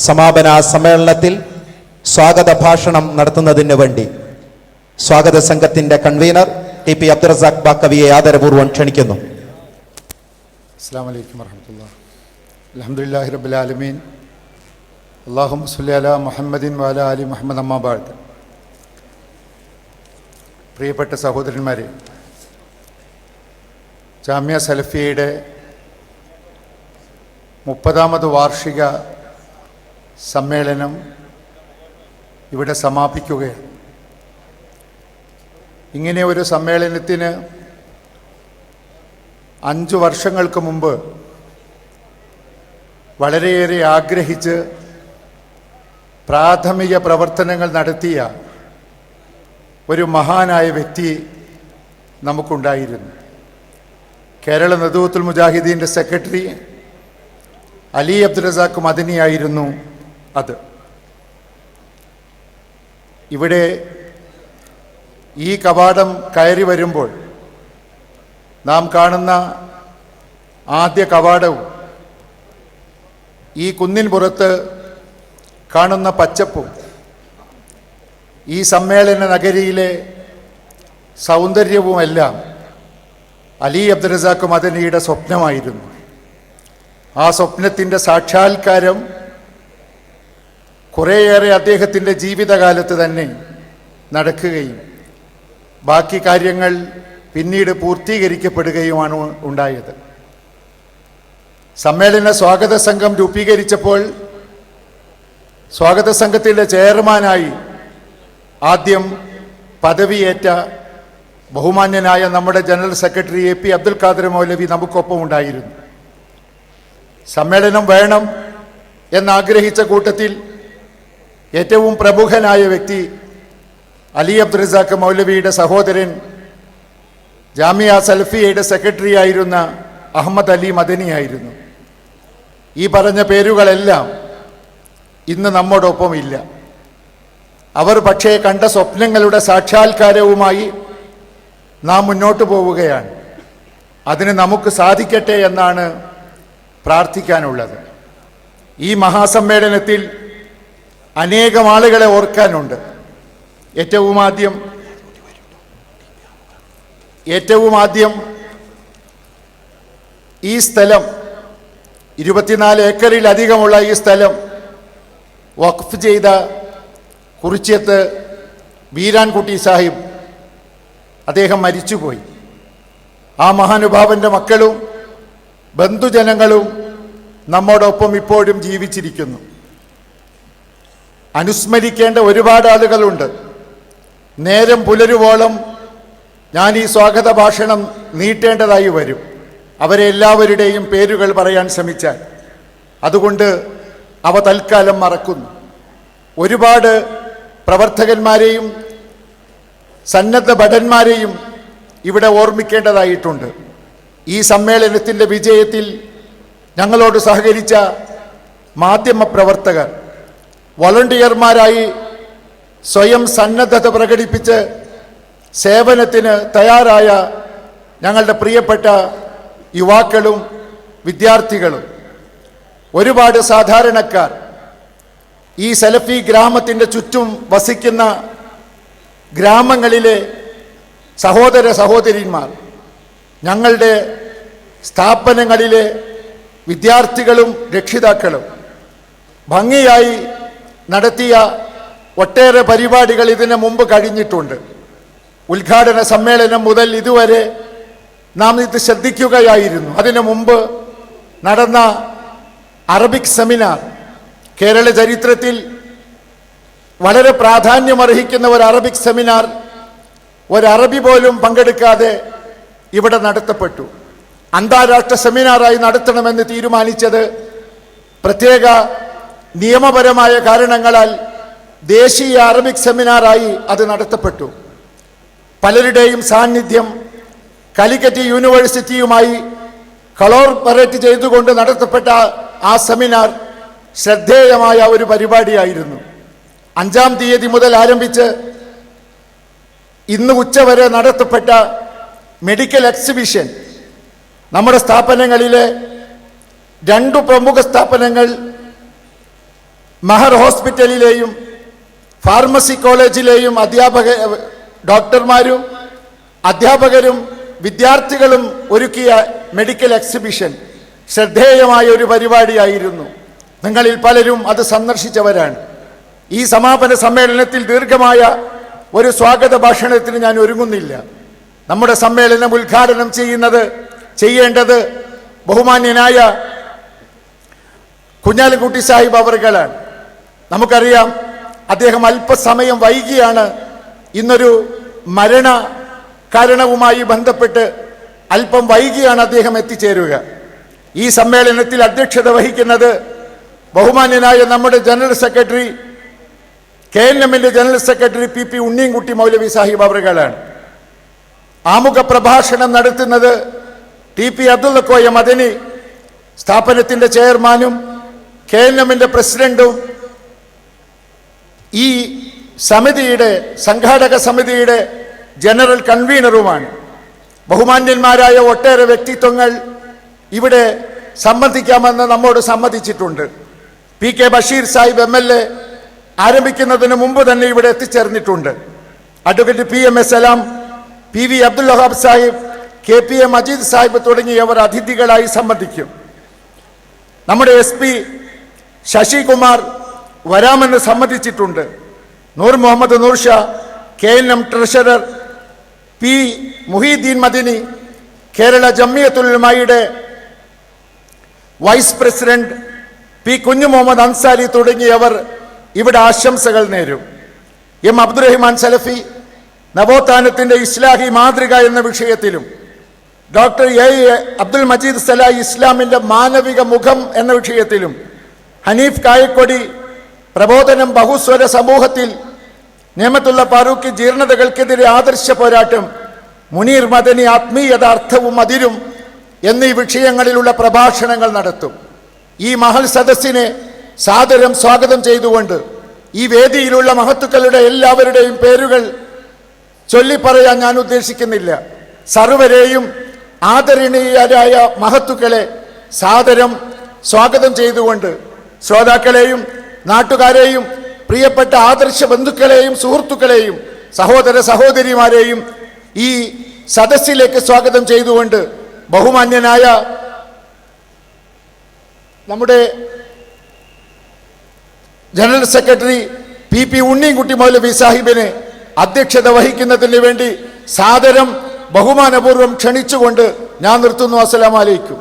സമാപന സമ്മേളനത്തിൽ സ്വാഗത ഭാഷണം നടത്തുന്നതിന് വേണ്ടി സ്വാഗത സംഘത്തിന്റെ കൺവീനർ ടി പി അബ്ദുറസാഖ് ബാക്കവിയെ ആദരപൂർവം ക്ഷണിക്കുന്നു. മുഹമ്മദിൻ അമ്മാബാദ് പ്രിയപ്പെട്ട സഹോദരന്മാരെ ജാമ്യ സലഫിയയുടെ മുപ്പതാമത് വാർഷിക സമ്മേളനം ഇവിടെ സമാപിക്കുകയാണ്. ഇങ്ങനെ ഒരു സമ്മേളനത്തിന് അഞ്ചു വർഷങ്ങൾക്ക് മുമ്പ് വളരെയേറെ ആഗ്രഹിച്ച് പ്രാഥമിക പ്രവർത്തനങ്ങൾ നടത്തിയ ഒരു മഹാനായ വ്യക്തി നമുക്കുണ്ടായിരുന്നു. കേരള നദൂത്തുൽ മുജാഹിദീന്റെ സെക്രട്ടറി അലി അബ്ദുറസാഖ് മദനിയായിരുന്നു അത്. ഇവിടെ ഈ കവാടം കയറി വരുമ്പോൾ നാം കാണുന്ന ആദ്യ കവാടവും ഈ കുന്നിൻ പുറത്ത് കാണുന്ന പച്ചപ്പും ഈ സമ്മേളന നഗരിയിലെ സൗന്ദര്യവുമെല്ലാം അലി അബ്ദുറസാഖ് മദനിയുടെ സ്വപ്നമായിരുന്നു. ആ സ്വപ്നത്തിന്റെ സാക്ഷാത്കാരം കുറേയേറെ അദ്ദേഹത്തിന്റെ ജീവിതകാലത്ത് തന്നെ നടക്കുകയും ബാക്കി കാര്യങ്ങൾ പിന്നീട് പൂർത്തീകരിക്കപ്പെടുകയുമാണ് ഉണ്ടായത്. സമ്മേളന സ്വാഗത സംഘം രൂപീകരിച്ചപ്പോൾ സ്വാഗത സംഘത്തിന്റെ ചെയർമാനായി ആദ്യം പദവിയേറ്റ ബഹുമാന്യനായ നമ്മുടെ general secretary A P Abdul Khader Maulavi നമുക്കൊപ്പം ഉണ്ടായിരുന്നു. സമ്മേളനം വേണം എന്നാഗ്രഹിച്ച കൂട്ടത്തിൽ ഏറ്റവും പ്രമുഖനായ വ്യക്തി അലി അബ്ദുറസാഖ് മൗലവിയുടെ സഹോദരൻ ജാമിയ സൽഫിയയുടെ സെക്രട്ടറി ആയിരുന്ന അഹമ്മദ് അലി മദനിയായിരുന്നു ഈ പറഞ്ഞ പേരുകളെല്ലാം ഇന്ന് നമ്മോടൊപ്പം ഇല്ല. അവർ പക്ഷേ കണ്ട സ്വപ്നങ്ങളുടെ സാക്ഷാത്കാരവുമായി നാം മുന്നോട്ട് പോവുകയാണ്. അതിന് നമുക്ക് സാധിക്കട്ടെ എന്നാണ് പ്രാർത്ഥിക്കാനുള്ളത്. ഈ മഹാസമ്മേളനത്തിൽ അനേകം ആളുകളെ ഓർക്കാനുണ്ട്. ഏറ്റവും ആദ്യം ഏറ്റവും ആദ്യം ഈ സ്ഥലം ഇരുപത്തിനാല് ഏക്കറിലധികമുള്ള ഈ സ്ഥലം വഖഫ് ചെയ്ത കുറിച്യത്ത് വീരാൻകുട്ടി സാഹിബ് അദ്ദേഹം മരിച്ചുപോയി. ആ മഹാനുഭാവന്റെ മക്കളും ബന്ധുജനങ്ങളും നമ്മോടൊപ്പം ഇപ്പോഴും ജീവിച്ചിരിക്കുന്നു. അനുസ്മരിക്കേണ്ട ഒരുപാട് ആളുകളുണ്ട്. നേരം പുലരുവോളം ഞാൻ ഈ സ്വാഗത ഭാഷണം നീട്ടേണ്ടതായി വരും. അവരെ എല്ലാവരുടെയും പേരുകൾ പറയാൻ ശ്രമിച്ചാൽ. അതുകൊണ്ട് അവ തൽക്കാലം മറക്കുന്നു. ഒരുപാട് പ്രവർത്തകന്മാരെയും സന്നദ്ധ ഭടന്മാരെയും ഇവിടെ ഓർമ്മിക്കേണ്ടതായിട്ടുണ്ട്. ഈ സമ്മേളനത്തിന്റെ വിജയത്തിൽ ഞങ്ങളോട് സഹകരിച്ച മാധ്യമപ്രവർത്തകർ വോളണ്ടിയർമാരായി സ്വയം സന്നദ്ധത പ്രകടിപ്പിച്ച് സേവനത്തിന് തയ്യാറായ ഞങ്ങളുടെ പ്രിയപ്പെട്ട യുവാക്കളും വിദ്യാർത്ഥികളും. ഒരുപാട് സാധാരണക്കാർ ഈ സലഫി ഗ്രാമത്തിന്റെ ചുറ്റും വസിക്കുന്ന ഗ്രാമങ്ങളിലെ സഹോദര സഹോദരിന്മാർ ഞങ്ങളുടെ സ്ഥാപനങ്ങളിലെ വിദ്യാർത്ഥികളും രക്ഷിതാക്കളും ഭംഗിയായി നടത്തിയ ഒട്ടേറെ പരിപാടികൾ ഇതിനു മുമ്പ് കഴിഞ്ഞിട്ടുണ്ട്. ഉദ്ഘാടന സമ്മേളനം മുതൽ ഇതുവരെ നാം ഇത് ശ്രദ്ധിക്കുകയായിരുന്നു. അതിനു മുമ്പ് നടന്ന അറബിക് സെമിനാർ കേരള ചരിത്രത്തിൽ വളരെ പ്രാധാന്യമർഹിക്കുന്ന ഒരു അറബിക് സെമിനാർ ഒരു അറബി പോലും പങ്കെടുക്കാതെ ഇവിടെ നടത്തപ്പെട്ടു. അന്താരാഷ്ട്ര സെമിനാറായി നടത്തണമെന്ന് തീരുമാനിച്ചത് പ്രത്യേക നിയമപരമായ കാരണങ്ങളാൽ ദേശീയ അറബിക് സെമിനാറായി അത് നടത്തപ്പെട്ടു. പലരുടെയും സാന്നിധ്യം കാലിക്കറ്റ് യൂണിവേഴ്സിറ്റിയുമായി കളോർപ്പറേറ്റ് ചെയ്തുകൊണ്ട് നടത്തപ്പെട്ട ആ സെമിനാർ ശ്രദ്ധേയമായ ഒരു പരിപാടിയായിരുന്നു. അഞ്ചാം തീയതി മുതൽ ആരംഭിച്ച് ഇന്ന് ഉച്ചവരെ നടത്തപ്പെട്ട മെഡിക്കൽ എക്സിബിഷൻ നമ്മുടെ സ്ഥാപനങ്ങളിലെ രണ്ടു പ്രമുഖ സ്ഥാപനങ്ങൾ മഹർ ഹോസ്പിറ്റലിലെയും ഫാർമസി കോളേജിലെയും അധ്യാപക ഡോക്ടർമാരും അധ്യാപകരും വിദ്യാർത്ഥികളും ഒരുക്കിയ മെഡിക്കൽ എക്സിബിഷൻ ശ്രദ്ധേയമായ ഒരു പരിപാടിയായിരുന്നു. നിങ്ങളിൽ പലരും അത് സന്ദർശിച്ചവരാണ്. ഈ സമാപന സമ്മേളനത്തിൽ ദീർഘമായ ഒരു സ്വാഗത ഭാഷണത്തിന് ഞാൻ ഒരുങ്ങുന്നില്ല. നമ്മുടെ സമ്മേളനം ഉദ്ഘാടനം ചെയ്യുന്നത് ചെയ്യേണ്ടത് ബഹുമാന്യനായ കുഞ്ഞാലിക്കുട്ടി സാഹിബ് അവർകളാണ്. നമുക്കറിയാം അദ്ദേഹം അല്പസമയം വൈകിയാണ് ഇന്നൊരു മരണ കാരണവുമായി ബന്ധപ്പെട്ട് അല്പം വൈകിയാണ് അദ്ദേഹം എത്തിച്ചേരുക. ഈ സമ്മേളനത്തിൽ അധ്യക്ഷത വഹിക്കുന്നത് ബഹുമാന്യനായ നമ്മുടെ general secretary K N general secretary P P Unniyankutty Maulavi Sahib അവറുകളാണ്. ആമുഖ പ്രഭാഷണം നടത്തുന്നത് ടി പി അബ്ദുള്ളക്കോയ മദനി സ്ഥാപനത്തിന്റെ ചെയർമാനും കെ എൻ പ്രസിഡന്റും ഈ സമിതിയുടെ സംഘാടക സമിതിയുടെ ജനറൽ കൺവീനറുമാണ്. ബഹുമാന്യന്മാരായ ഒട്ടേറെ വ്യക്തിത്വങ്ങൾ ഇവിടെ സംബന്ധിക്കാമെന്ന് നമ്മോട് സമ്മതിച്ചിട്ടുണ്ട്. P K Basheer Sahib M L A ആരംഭിക്കുന്നതിന് മുമ്പ് തന്നെ ഇവിടെ എത്തിച്ചേർന്നിട്ടുണ്ട്. Advocate P M S Salam P V Abdul Wahab Sahib K P A Majeed Sahib തുടങ്ങിയവർ അതിഥികളായി സംബന്ധിക്കും. നമ്മുടെ എസ് പി ശശികുമാർ വരാമെന്ന് സമ്മതിച്ചിട്ടുണ്ട്. Noor Muhammad Noor Shah K N M treasurer P Muhiyuddin Madani Kerala ജമ്മിയത്തുലുമായിയുടെ vice president P Kunju Muhammad Ansari തുടങ്ങിയവർ ഇവിടെ ആശംസകൾ നേരും. എം അബ്ദുറഹിമാൻ സലഫി നവോത്ഥാനത്തിന്റെ ഇസ്ലാഹി മാതൃക എന്ന വിഷയത്തിലും ഡോക്ടർ എ അബ്ദുൽ മജീദ് സലാഹി ഇസ്ലാമിന്റെ മാനവിക മുഖം എന്ന വിഷയത്തിലും ഹനീഫ് കായക്കൊടി പ്രബോധനം ബഹുസ്വര സമൂഹത്തിൽ നിയമത്തുള്ള ഫാറൂഖ് ജീർണതകൾക്കെതിരെ ആദർശ പോരാട്ടം മുനീർ മദനി ആത്മീയത അർത്ഥവും അതിരും എന്നീ വിഷയങ്ങളിലുള്ള പ്രഭാഷണങ്ങൾ നടത്തും. ഈ മഹൽ സദസ്സിനെ സാദരം സ്വാഗതം ചെയ്തുകൊണ്ട് ഈ വേദിയിലുള്ള മഹത്തുക്കളുടെ എല്ലാവരുടെയും പേരുകൾ ചൊല്ലിപ്പറയാൻ ഞാൻ ഉദ്ദേശിക്കുന്നില്ല. സർവരെയും ആദരണീയരായ മഹത്തുക്കളെ സാദരം സ്വാഗതം ചെയ്തുകൊണ്ട് ശ്രോതാക്കളെയും നാട്ടുകാരെയും പ്രിയപ്പെട്ട ആദർശ ബന്ധുക്കളെയും സുഹൃത്തുക്കളെയും സഹോദര സഹോദരിമാരെയും ഈ സദസ്സിലേക്ക് സ്വാഗതം ചെയ്തുകൊണ്ട് ബഹുമാന്യനായ നമ്മുടെ general secretary P P Unnikutty Maulavi സാഹിബിനെ അധ്യക്ഷത വഹിക്കുന്നതിന് വേണ്ടി സാദരം ബഹുമാനപൂർവം ക്ഷണിച്ചുകൊണ്ട് ഞാൻ നിർത്തുന്നു. അസ്സലാമലൈക്കും